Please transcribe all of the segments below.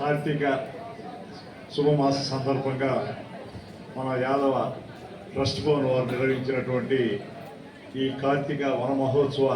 కార్తీక శుభమాస సందర్భంగా మన యాదవ ట్రస్ట్ భవన్ వారు నిర్వహించినటువంటి ఈ కార్తీక వన మహోత్సవ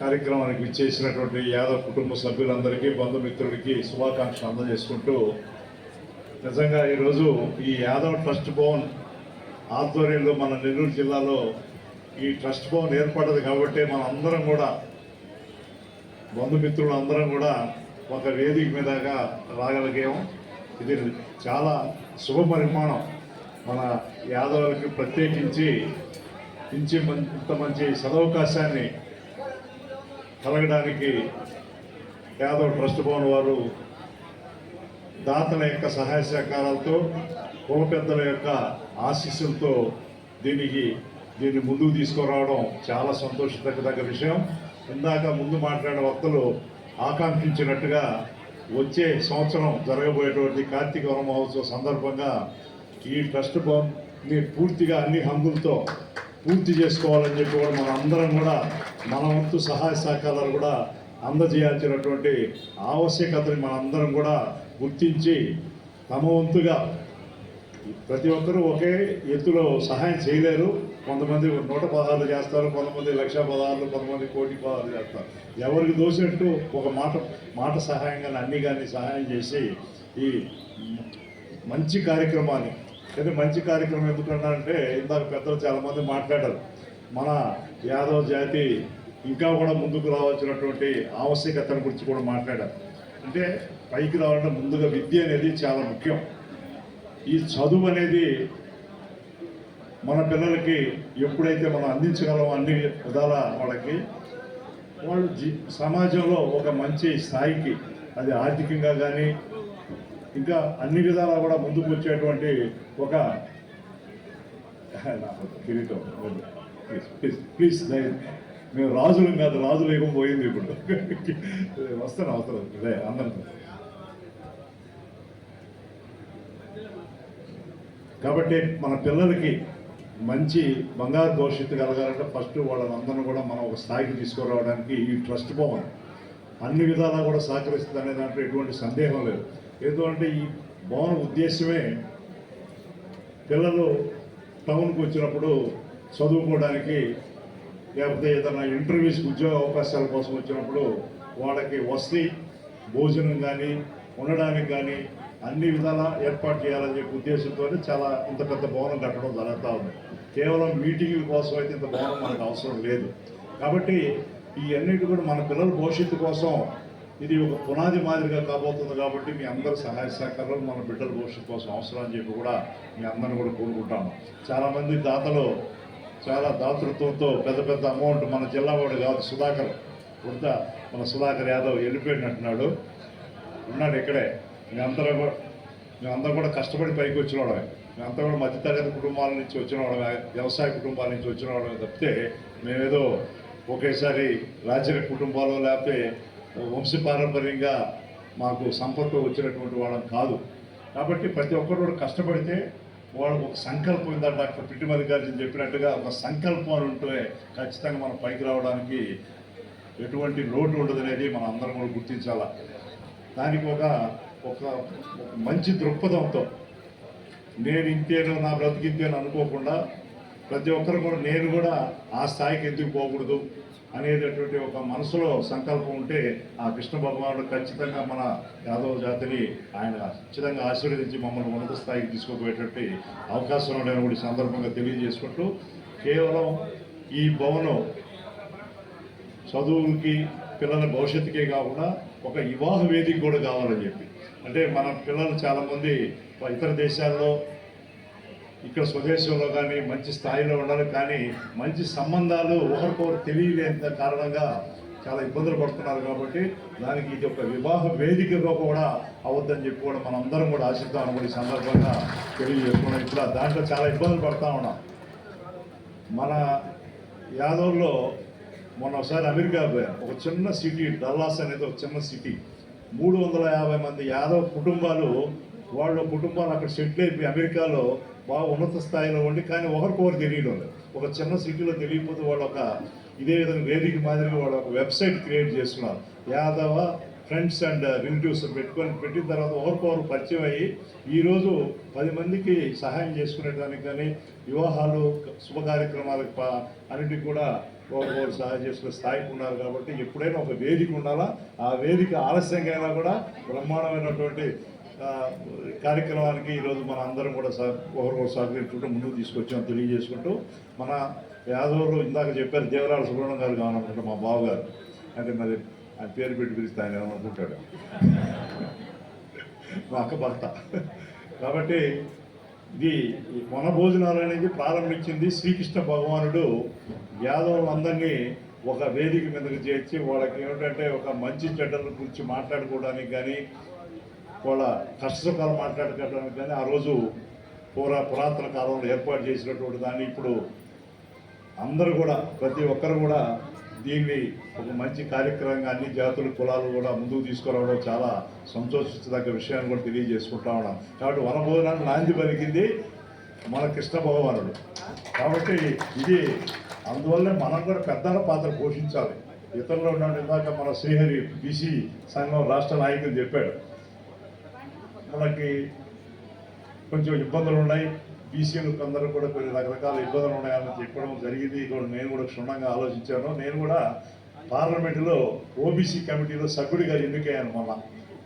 కార్యక్రమానికి విచ్చేసినటువంటి యాదవ కుటుంబ సభ్యులందరికీ బంధుమిత్రుడికి శుభాకాంక్షలు అందజేసుకుంటూ నిజంగా ఈరోజు ఈ యాదవ్ ట్రస్ట్ భవన్ ఆధ్వర్యంలో మన నెల్లూరు జిల్లాలో ఈ ట్రస్ట్ భవన్ ఏర్పడ్డది కాబట్టి మన అందరం కూడా బంధుమిత్రులు అందరం కూడా ఒక వేదిక మీదగా రాగలిగాము. ఇది చాలా శుభ పరిమాణం. మన యాదవులకి ప్రత్యేకించి ఇంచి ఇంత మంచి సదవకాశాన్ని కలగడానికి యాదవ్ ట్రస్ట్ భవన్ వారు దాతల యొక్క సహాయ సహకారాలతో కుల పెద్దల యొక్క ఆశీస్సులతో దీనికి దీన్ని ముందుకు తీసుకురావడం చాలా సంతోషదగ్గ విషయం. ఇందాక ముందు మాట్లాడిన వక్తలు ఆకాంక్షించినట్టుగా వచ్చే సంవత్సరం జరగబోయేటువంటి కార్తీక వన మహోత్సవ సందర్భంగా ఈ ట్రస్ట్ భవన్ని పూర్తిగా అన్ని హంగులతో పూర్తి చేసుకోవాలని చెప్పి కూడా మన అందరం కూడా మన వంతు సహాయ సహకారాలు కూడా అందజేయాల్సినటువంటి ఆవశ్యకతని మనందరం కూడా గుర్తించి తమ వంతుగా ప్రతి ఒక్కరూ ఒకే ఎత్తులో సహాయం చేయలేరు. కొంతమంది నూట పదహారులు చేస్తారు కొంతమంది లక్ష పదహారులు కొంతమంది కోటి పదహారులు చేస్తారు. ఎవరికి దోసినట్టు ఒక మాట మాట సహాయంగా అన్ని కానీ సహాయం చేసి ఈ మంచి కార్యక్రమాన్ని అయితే మంచి కార్యక్రమం ఎందుకన్నారంటే ఇందాక పెద్దలు చాలామంది మాట్లాడారు. మన యాదవ్ జాతి ఇంకా కూడా ముందుకు రావాల్సినటువంటి ఆవశ్యకతను గురించి కూడా మాట్లాడారు. అంటే పైకి రావాలంటే ముందుగా విద్య అనేది చాలా ముఖ్యం. ఈ చదువు అనేది మన పిల్లలకి ఎప్పుడైతే మనం అందించగలమో అన్ని విధాల వాళ్ళకి వాళ్ళు జీ సమాజంలో ఒక మంచి స్థాయికి అది ఆర్థికంగా కానీ ఇంకా అన్ని విధాలా కూడా ముందుకు వచ్చేటువంటి ఒక కిరీటం. ప్లీజ్ ప్లీజ్ మేము రాజులు కాదు రాజులు ఏమో పోయింది ఇప్పుడు. వస్తాను అవసరం అదే అందరితో కాబట్టి మన పిల్లలకి మంచి బంగారు భవిష్యత్తు కలగాలంటే ఫస్ట్ వాళ్ళని కూడా మనం ఒక స్థాయికి తీసుకురావడానికి ఈ ట్రస్ట్ భవన్ అన్ని విధాలా కూడా సహకరిస్తుంది అనే దాంట్లో ఎటువంటి సందేహం లేదు. ఎందుకంటే ఈ భవన ఉద్దేశమే పిల్లలు టౌన్కి వచ్చినప్పుడు చదువుకోవడానికి లేకపోతే ఏదైనా ఇంటర్వ్యూస్కి ఉద్యోగ అవకాశాల కోసం వచ్చినప్పుడు వాళ్ళకి వసతి భోజనం కానీ ఉండడానికి కానీ అన్ని విధాలా ఏర్పాటు చేయాలని చెప్పి ఉద్దేశంతో చాలా ఇంత పెద్ద భవనం కట్టడం జరుగుతూ ఉంది. కేవలం మీటింగుల కోసం అయితే ఇంత భవనం మనకు అవసరం లేదు. కాబట్టి ఈ అన్నిటి కూడా మన పిల్లల భవిష్యత్తు కోసం ఇది ఒక పునాది మాదిరిగా కాబోతుంది కాబట్టి మీ అందరి సహాయ సహకారాలు మన బిడ్డల భవిష్యత్తు కోసం అవసరం అని చెప్పి కూడా మీ అందరిని కూడా కోరుకుంటాము. చాలామంది దాతలు చాలా దాతృత్వంతో పెద్ద పెద్ద అమౌంట్ మన జిల్లా వాడు కాదు సుధాకర్ వృద్ధ మన సుధాకర్ యాదవ్ వెళ్ళిపోయినట్టున్నాడు ఉన్నాడు ఇక్కడే. మేమందరం కూడా మేమందరం కూడా కష్టపడి పైకి వచ్చిన వాళ్ళమే మేమంతా కూడా మధ్యతరగతి కుటుంబాల నుంచి వచ్చిన వాళ్ళమే వ్యవసాయ కుటుంబాల నుంచి వచ్చిన వాళ్ళమే తప్పితే మేమేదో ఒకేసారి రాజరిక కుటుంబాలు లేకపోతే వంశపారంపర్యంగా మాకు సంపర్కం వచ్చినటువంటి వాళ్ళం కాదు. కాబట్టి ప్రతి ఒక్కరు కూడా కష్టపడితే వాళ్ళు ఒక సంకల్పం ఉందా? డాక్టర్ పిట్టిమల్లి గారు చెప్పినట్టుగా ఒక సంకల్పం అని ఉంటే ఖచ్చితంగా మనం పైకి రావడానికి ఎటువంటి లోటు ఉండదు అనేది మనం అందరం కూడా గుర్తించాలా. దానికి ఒక ఒక ఒక మంచి దృక్పథంతో నేను ఇంతేనో నా బ్రతికింతేనో అనుకోకుండా ప్రతి ఒక్కరు కూడా నేను కూడా ఆ స్థాయికి ఎందుకు పోకూడదు అనేటటువంటి ఒక మనసులో సంకల్పం ఉంటే ఆ కృష్ణ భగవానుడు ఖచ్చితంగా మన యాదవ జాతిని ఆయన ఖచ్చితంగా ఆశీర్వదించి మమ్మల్ని ఉన్నత స్థాయికి తీసుకుపోయేటటువంటి అవకాశం ఉండని కూడా సందర్భంగా తెలియజేసుకుంటూ కేవలం ఈ భవనం చదువులకి పిల్లల భవిష్యత్తుకే కాకుండా ఒక వివాహ వేదిక కూడా కావాలని చెప్పి అంటే మన పిల్లలు చాలామంది ఇతర దేశాల్లో ఇక్కడ స్వదేశంలో కానీ మంచి స్థాయిలో ఉండాలి కానీ మంచి సంబంధాలు ఒకరికొకరు తెలియలేని కారణంగా చాలా ఇబ్బందులు పడుతున్నారు కాబట్టి దానికి ఇది ఒక వివాహ వేదికగా కూడా అవద్దని చెప్పి కూడా మనం అందరం కూడా ఆశిద్దామని కూడా ఈ సందర్భంగా తెలియజేసుకున్నాం ఇట్లా దాంట్లో చాలా ఇబ్బందులు పడతా ఉన్నాం. మన యాదవ్లో మొన్న ఒకసారి అమెరికా పోయాం. ఒక చిన్న సిటీ డల్లాస్ అనేది ఒక చిన్న సిటీ. మూడు వందల యాభై మంది యాదవ్ కుటుంబాలు వాళ్ళ కుటుంబాలు అక్కడ సెటిల్ అయిపోయి అమెరికాలో బాగా ఉన్నత స్థాయిలో ఉండి కానీ ఒకరికొకరు తెలియడం ఒక చిన్న సిటీలో తెలియకపోతే వాళ్ళు ఒక ఇదే విధంగా వేదిక మాదిరిగా వాళ్ళు ఒక వెబ్సైట్ క్రియేట్ చేస్తున్నారు. యాదవ ఫ్రెండ్స్ అండ్ రిలేటివ్స్ పెట్టుకొని పెట్టిన తర్వాత ఒకరికొకరు పరిచయం అయ్యి ఈరోజు పది మందికి సహాయం చేసుకునేదానికి కానీ వివాహాలు శుభ కార్యక్రమాలకు అన్నిటికి కూడా ఒకరికొకరు సహాయం చేసుకునే స్థాయికి ఉన్నారు కాబట్టి ఎప్పుడైనా ఒక వేదిక ఉండాలా? ఆ వేదిక ఆలస్యంగా అయినా కూడా బ్రహ్మాండమైనటువంటి కార్యక్రమానికి ఈరోజు మన అందరం కూడా సహ ఒకరికొకరు సహకరించుకుంటూ ముందుకు తీసుకొచ్చాం తెలియజేసుకుంటూ మన యాదవులు ఇందాక చెప్పారు దేవరాల సుబ్రహ్మణ్యం గారు కావాలనుకుంటా మా బావగారు. అంటే మరి ఆయన పేరు పెట్టి పిలిస్తే ఆయన ఏమనుకుంటాడు? మా అక్క భర్త. కాబట్టి ఇది ఈ వన భోజనాలు అనేది ప్రారంభించింది శ్రీకృష్ణ భగవానుడు. యాదవులందరినీ ఒక వేదిక మీదకి చేర్చి వాళ్ళకి ఏమిటంటే ఒక మంచి చెడ్డల గురించి మాట్లాడుకోవడానికి కానీ వాళ్ళ కష్టసుఖాలు మాట్లాడుకోవడానికి కానీ ఆ రోజు పురా పురాతన కాలంలో ఏర్పాటు చేసినటువంటి దాన్ని ఇప్పుడు అందరూ కూడా ప్రతి ఒక్కరు కూడా దీన్ని ఒక మంచి కార్యక్రమంగా అన్ని జాతుల కులాలు కూడా ముందుకు తీసుకురావడం చాలా సంతోషించదగ్గ విషయాన్ని కూడా తెలియజేసుకుంటా ఉన్నాం. కాబట్టి వనభోజనాన్ని నాంది పలికింది మన కృష్ణ భగవానుడు. కాబట్టి ఇది అందువల్లే మనం కూడా పెద్దల పాత్ర పోషించాలి. ఇతరులు ఉన్నాడు ఇందాక మన శ్రీహరి బీసీ సంఘం రాష్ట్ర నాయకులు చెప్పాడు. మనకి కొంచెం ఇబ్బందులు ఉన్నాయి. బీసీలు అందరూ కూడా కొన్ని రకరకాల ఇబ్బందులు ఉన్నాయని చెప్పడం జరిగింది. కూడా నేను కూడా క్షుణ్ణంగా ఆలోచించాను. నేను కూడా పార్లమెంటులో ఓబీసీ కమిటీలో సభ్యుడిగా ఎన్నికయ్యాను మొన్న.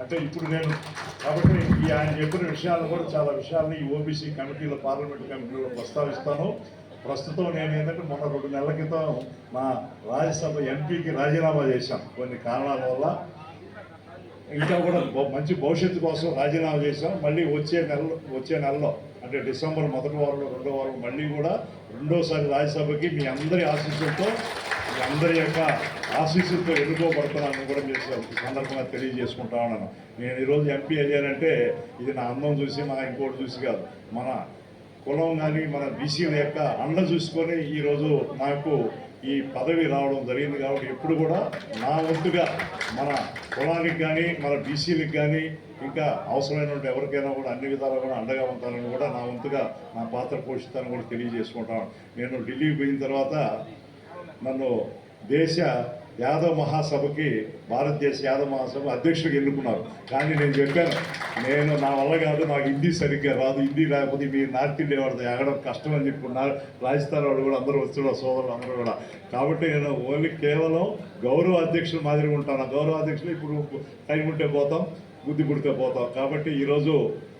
అంటే ఇప్పుడు నేను కాబట్టి ఈ ఆయన చెప్పిన విషయాలు కూడా చాలా విషయాల్ని ఈ ఓబీసీ కమిటీలో పార్లమెంట్ కమిటీలో ప్రస్తావిస్తాను. ప్రస్తుతం నేను ఏంటంటే మొన్న రెండు నెలల క్రితం మా రాజ్యసభ ఎంపీకి రాజీనామా చేశాను. కొన్ని కారణాల వల్ల ఇంకా కూడా మంచి భవిష్యత్తు కోసం రాజీనామా చేశాం. మళ్ళీ వచ్చే నెలలో వచ్చే నెలలో అంటే డిసెంబర్ మొదటి వారంలో రెండో వారం మళ్ళీ కూడా రెండోసారి రాజ్యసభకి మీ అందరి ఆశీస్సులతో మీ అందరి యొక్క ఆశీస్సులతో ఎన్నుకోబడుతున్నాను కూడా మీరు సందర్భంగా తెలియజేసుకుంటా ఉన్నాను. నేను ఈరోజు ఎంపీ అయ్యానంటే ఇది నా అందం చూసి మన ఇంకోటి చూసి కాదు. మన కులం కానీ మన బీసీల యొక్క అండ చూసుకొని ఈరోజు నాకు ఈ పదవి రావడం జరిగింది కాబట్టి ఎప్పుడు కూడా నా వంతుగా మన కులానికి కానీ మన బీసీలకు కానీ ఇంకా అవసరమైనటువంటి ఎవరికైనా కూడా అన్ని విధాలు కూడా అండగా ఉంటానని కూడా నా వంతుగా నా పాత్ర పోషిస్తానని కూడా తెలియజేసుకుంటాను నేను ఢిల్లీకి పోయిన తర్వాత నన్ను దేశ యాదవ్ మహాసభకి భారతదేశ యాదవ్ మహాసభ అధ్యక్షుడికి ఎన్నుకున్నారు. కానీ నేను చెప్పాను నేను నా వల్ల కాదు నాకు హిందీ సరిగ్గా రాదు హిందీ లేకపోతే మీ నార్త్ ఇండియా వాడితే ఎగడం కష్టం అని చెప్పుకున్నారు. రాజస్థాన్ వాళ్ళు కూడా అందరూ వస్తున్నారు సోదరులు అందరూ కూడా. కాబట్టి నేను ఓన్లీ కేవలం గౌరవ అధ్యక్షులు మాదిరిగా ఉంటాను. గౌరవ అధ్యక్షులు ఇప్పుడు టైం ఉంటే పోతాం బుద్ధి పుడితే పోతాం. కాబట్టి ఈరోజు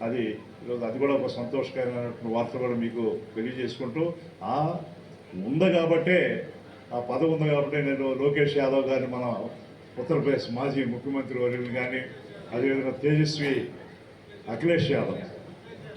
అది ఈరోజు అది కూడా ఒక సంతోషకరమైనటువంటి వార్త కూడా మీకు తెలియజేసుకుంటూ ఉంది కాబట్టే ఆ పదవి ఉంది కాబట్టి నేను లోకేష్ యాదవ్ గారిని మన ఉత్తరప్రదేశ్ మాజీ ముఖ్యమంత్రి వర్యులు కానీ అదేవిధంగా తేజస్వి అఖిలేష్ యాదవ్.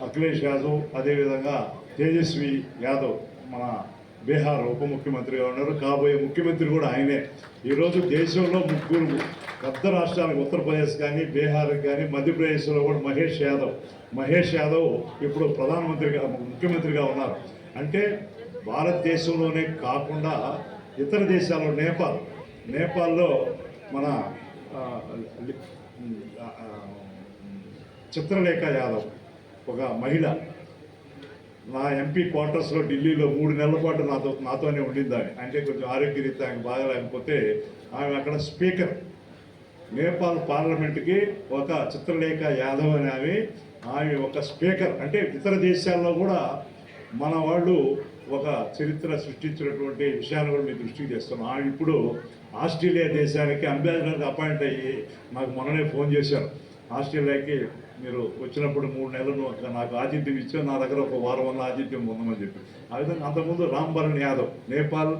అఖిలేష్ యాదవ్ అదేవిధంగా తేజస్వి యాదవ్ మన బీహార్ ఉప ముఖ్యమంత్రిగా ఉన్నారు. కాబోయే ముఖ్యమంత్రి కూడా ఆయనే. ఈరోజు దేశంలో ముగ్గురు పెద్ద రాష్ట్రాలకు ఉత్తరప్రదేశ్ కానీ బీహార్ కానీ మధ్యప్రదేశ్లో కూడా మహేష్ యాదవ్. మహేష్ యాదవ్ ఇప్పుడు ప్రధానమంత్రిగా ముఖ్యమంత్రిగా ఉన్నారు. అంటే భారతదేశంలోనే కాకుండా ఇతర దేశాల్లో నేపాల్. నేపాల్లో మన చిత్రలేఖ యాదవ్ ఒక మహిళ. నా ఎంపీ క్వార్టర్స్లో ఢిల్లీలో మూడు నెలల పాటు నాతో నాతోనే ఉండింది అంటే కొంచెం ఆరోగ్యరీత్యా ఆమె బాగలేకపోతే ఆమె అక్కడ స్పీకర్. నేపాల్ పార్లమెంట్కి ఒక చిత్రలేఖ యాదవ్ అని ఆమె ఆమె ఒక స్పీకర్. అంటే ఇతర దేశాల్లో కూడా మన వాళ్ళు ఒక చరిత్ర సృష్టించినటువంటి విషయాన్ని కూడా మీ దృష్టికి తెస్తున్నాం. ఇప్పుడు ఆస్ట్రేలియా దేశానికి అంబాసిడర్కి అపాయింట్ అయ్యి నాకు మొన్ననే ఫోన్ చేశారు. ఆస్ట్రేలియాకి మీరు వచ్చినప్పుడు మూడు నెలలు నాకు ఆతిథ్యం ఇచ్చారు నా దగ్గర ఒక వారం వల్ల ఆతిథ్యం పొందమని చెప్పి. ఆ విధంగా అంతకుముందు రామ్ భరణ్ యాదవ్ నేపాల్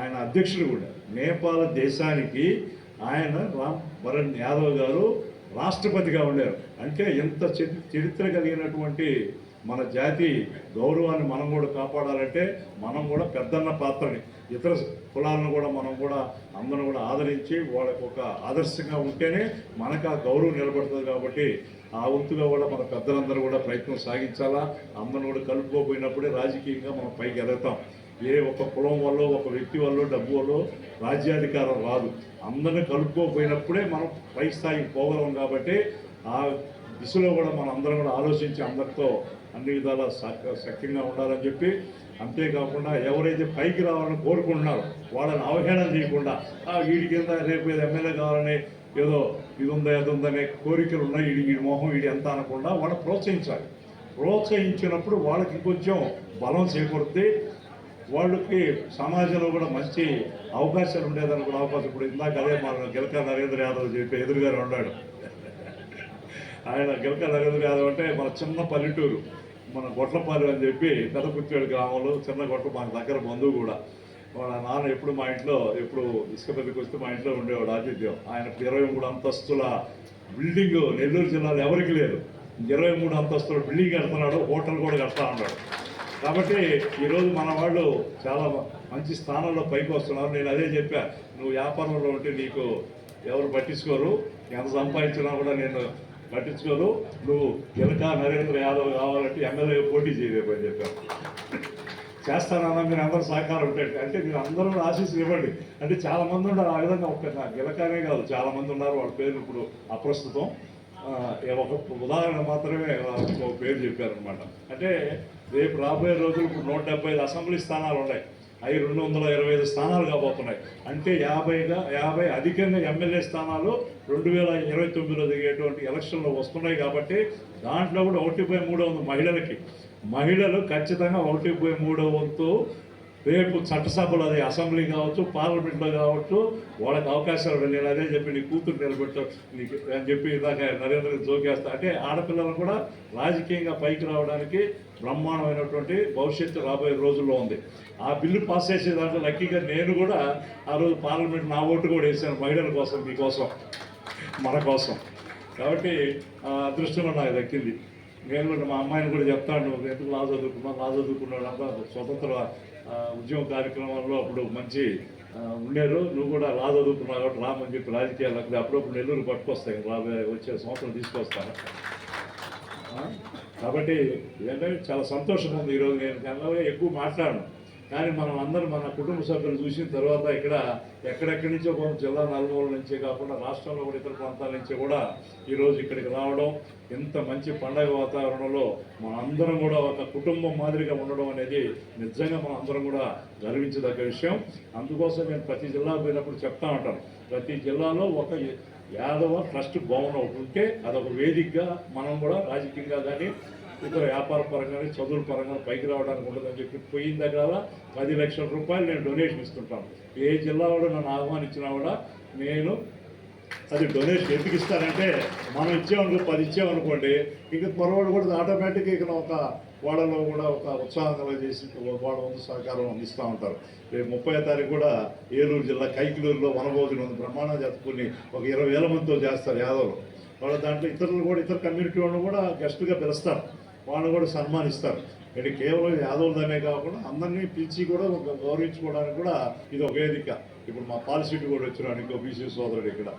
ఆయన అధ్యక్షుడు కూడా. నేపాల్ దేశానికి ఆయన రామ్ భరణ్ యాదవ్ గారు రాష్ట్రపతిగా ఉండారు అంటే ఎంత చరి- చరిత్ర కలిగినటువంటి మన జాతి గౌరవాన్ని మనం కూడా కాపాడాలంటే మనం కూడా పెద్దన్న పాత్రని ఇతర కులాలను కూడా మనం కూడా అందరం కూడా ఆదరించి వాళ్ళకు ఒక ఆదర్శంగా ఉంటేనే మనకు ఆ గౌరవం నిలబడుతుంది కాబట్టి ఆ వంతుగా కూడా మన పెద్దలందరూ కూడా ప్రయత్నం సాగించాలా. అందరం కూడా కలుపుకోపోయినప్పుడే రాజకీయంగా మనం పైకి ఎదుగుతాం. ఏ ఒక్క కులం వల్ల ఒక వ్యక్తి వల్ల డబ్బు వల్ల రాజ్యాధికారం రాదు. అందరిని కలుపుకోపోయినప్పుడే మనం పై స్థాయికి పోగలం కాబట్టి ఆ దిశలో కూడా మనం అందరం కూడా ఆలోచించి అందరితో అన్ని విధాలా సఖ్యంగా ఉండాలని చెప్పి అంతేకాకుండా ఎవరైతే పైకి రావాలని కోరుకుంటున్నారో వాళ్ళని అవహేళన చేయకుండా వీడి కింద రేపు ఏదో ఎమ్మెల్యే కావాలని ఏదో ఇది ఉందా అది ఉందనే కోరికలు ఉన్నాయి వీడి వీడి మొహం వీడి ఎంత అనకుండా వాళ్ళని ప్రోత్సహించాలి. ప్రోత్సహించినప్పుడు వాళ్ళకి ఇంకొంచెం బలం చేకూరితే వాళ్ళకి సమాజంలో కూడా మంచి అవకాశాలు ఉండేదని కూడా అవకాశం ఇప్పుడు ఇందాక అదే మన గెలక నరేంద్ర యాదవ్ చెప్పి ఎదురుగానే ఉన్నాడు. ఆయన గెలక నరేంద్ర యాదవ్ అంటే మన చిన్న పల్లెటూరు. మన గొట్లపాలెం అని చెప్పి పెద్ద గ్రామంలో చిన్న గొట్ల మాకు దగ్గర బంధువు కూడా. వాళ్ళ నాన్న ఎప్పుడు మా ఇంట్లో ఎప్పుడు ఇసుక పెద్దకి వస్తే మా ఇంట్లో ఉండేవాడు ఆతిథ్యం ఆయన ఇరవై మూడు అంతస్తుల బిల్డింగ్ నెల్లూరు జిల్లాలో ఎవరికి లేదు. ఇరవై మూడు అంతస్తుల బిల్డింగ్ కడుతున్నాడు హోటల్ కూడా కడతా ఉన్నాడు. కాబట్టి ఈరోజు మన వాళ్ళు చాలా మంచి స్థానంలో పైకి వస్తున్నారు. నేను అదే చెప్పా నువ్వు వ్యాపారంలో ఉంటే నీకు ఎవరు పట్టించుకోరు. ఎంత సంపాదించినా కూడా నేను పట్టించుకోరు నువ్వు ఎలక నరేంద్ర యాదవ్ కావాలంటే ఎమ్మెల్యే పోటీ చేయలేవు అని చెప్పాను చేస్తానన్నా మీరు అందరూ సహకారం ఉంటాయి అంటే మీరు అందరూ ఆశీస్సులు ఇవ్వండి. అంటే చాలామంది ఉన్నారు ఆ విధంగా ఒక్క గిలకానే కాదు. చాలామంది ఉన్నారు వాళ్ళ పేర్లు ఇప్పుడు అప్రస్తుతం. ఆ, ఒక ఉదాహరణ మాత్రమే ఒక పేరు చెప్పారనమాట అంటే రేపు రాబోయే రోజులు ఇప్పుడు నూట డెబ్బై ఐదు అసెంబ్లీ స్థానాలు ఉన్నాయి. అవి రెండు వందల ఇరవై ఐదు స్థానాలు కాబోతున్నాయి అంటే యాభైగా యాభై అధికంగా ఎమ్మెల్యే స్థానాలు రెండు వేల ఇరవై తొమ్మిదిలో దిగేటువంటి ఎలక్షన్లో వస్తున్నాయి కాబట్టి దాంట్లో కూడా ఒకటి బై మూడో వంతు మహిళలకి మహిళలు ఖచ్చితంగా ఒకటి బై మూడో వంతు రేపు చట్టసభలు అది అసెంబ్లీ కావచ్చు పార్లమెంట్లో కావచ్చు వాళ్ళకి అవకాశాలు ఉన్నాయి. నేను అదే చెప్పి నీ కూతురు నిలబెట్టు నీకు అని చెప్పి ఇందాక నరేంద్ర జోకేస్తా అంటే ఆడపిల్లలు కూడా రాజకీయంగా పైకి రావడానికి బ్రహ్మాండమైనటువంటి భవిష్యత్తు రాబోయే రోజుల్లో ఉంది. ఆ బిల్లు పాస్ చేసే దాంట్లో లక్కీగా నేను కూడా ఆ రోజు పార్లమెంట్ నా ఓటు కూడా వేసాను మహిళల కోసం మీకోసం మన కోసం. కాబట్టి అదృష్టంగా నాకు దక్కింది. నేను కూడా మా అమ్మాయిని కూడా చెప్తాను ఎందుకు లా చదువుకున్నా లా చదువుకున్నాడు అంతా స్వతంత్ర ఉద్యమ కార్యక్రమాల్లో అప్పుడు మంచి ఉండేరు. నువ్వు కూడా లా చదువుకున్నావు కాబట్టి రామని చెప్పి రాజకీయాలు అప్పుడప్పుడు నెల్లూరు పట్టుకొస్తాయి రాబోయే వచ్చే సంవత్సరం తీసుకొస్తాను. కాబట్టి ఏంటంటే చాలా సంతోషంగా ఉంది ఈరోజు నేను కన్నా ఎక్కువ మాట్లాడను. కానీ మనం అందరం మన కుటుంబ సభ్యులు చూసిన తర్వాత ఇక్కడ ఎక్కడెక్కడి నుంచో కొంత జిల్లా నలుమూల నుంచే కాకుండా రాష్ట్రంలో కూడా ఇతర ప్రాంతాల నుంచి కూడా ఈరోజు ఇక్కడికి రావడం ఇంత మంచి పండగ వాతావరణంలో మనందరం కూడా ఒక కుటుంబం మాదిరిగా ఉండడం అనేది నిజంగా మనం అందరం కూడా గర్వించదగ్గ విషయం. అందుకోసం నేను ప్రతి జిల్లా పోయినప్పుడు చెప్తా ఉంటాను. ప్రతి జిల్లాలో ఒక యాదవ ట్రస్ట్ భవనం ఒకటి ఉంటే అదొక వేదికగా మనం కూడా రాజకీయంగా కానీ ఇతర వ్యాపార పరంగానే చదువుల పరంగా పైకి రావడానికి ఉండదని చెప్పి పోయిన దగ్గర పది లక్షల రూపాయలు నేను డొనేషన్ ఇస్తుంటాను. ఏ జిల్లా కూడా నన్ను ఆహ్వానించినా కూడా నేను అది డొనేషన్ ఎందుకు ఇస్తానంటే మనం ఇచ్చామనుకో పది ఇచ్చామనుకోండి ఇక మరొకటి కూడా ఆటోమేటిక్గా ఇక ఒక వాళ్ళలో కూడా ఒక ఉత్సాహంగా చేసి వాళ్ళ వంతు సహకారం అందిస్తూ ఉంటారు. రేపు ముప్పై తారీఖు కూడా ఏలూరు జిల్లా కైకిలూరులో వనభోజనం ఉంది. బ్రహ్మాండం జరుపుకుని ఒక ఇరవై వేల మందితో చేస్తారు యాదవులు. వాళ్ళ దాంట్లో ఇతరులు కూడా ఇతర కమ్యూనిటీ వాళ్ళు కూడా గెస్ట్గా పిలుస్తారు. వాళ్ళని కూడా సన్మానిస్తారు. అంటే కేవలం యాదవులనే కాకుండా అందరినీ పిలిచి కూడా ఒక గౌరవించుకోవడానికి కూడా ఇది ఒక వేదిక. ఇప్పుడు మా పాలసీటు కూడా వచ్చినాడు ఇంకో బీసీ సోదరుడు ఇక్కడ.